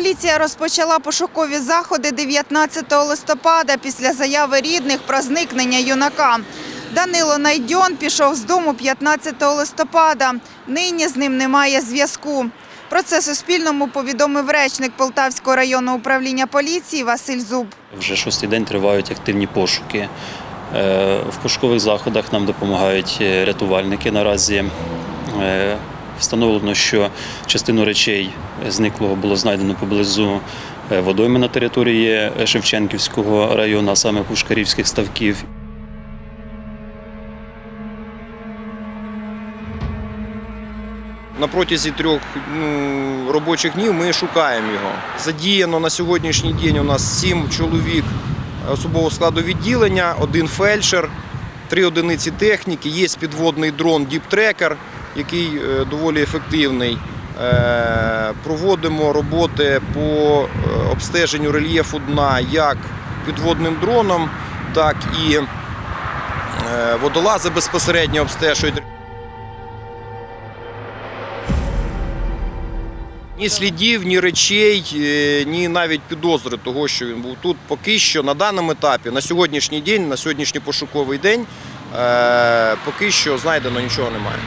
Поліція розпочала пошукові заходи 19 листопада після заяви рідних про зникнення юнака. Данило Найдьон пішов з дому 15 листопада. Нині з ним немає зв'язку. Про це Суспільному повідомив речник Полтавського районного управління поліції Василь Зуб. Вже шостий день тривають активні пошуки. Е, В пошукових заходах нам допомагають е, рятувальники. Наразі Е, встановлено, що частину речей зниклого було знайдено поблизу е, водойми на території Шевченківського району, а саме Пушкарівських ставків. На протязі трьох ну, робочих днів ми шукаємо його. Задіяно на сьогоднішній день у нас сім чоловік особового складу відділення, один фельдшер, три одиниці техніки. Є підводний дрон Діптрекер, який е, доволі ефективний. Е, Проводимо роботи по е, обстеженню рельєфу дна як підводним дроном, так і водолази безпосередньо обстежують. Ні слідів, ні речей, ні навіть підозри того, що він був тут. Поки що на даному етапі, на сьогоднішній день, на сьогоднішній пошуковий день, поки що знайдено нічого немає.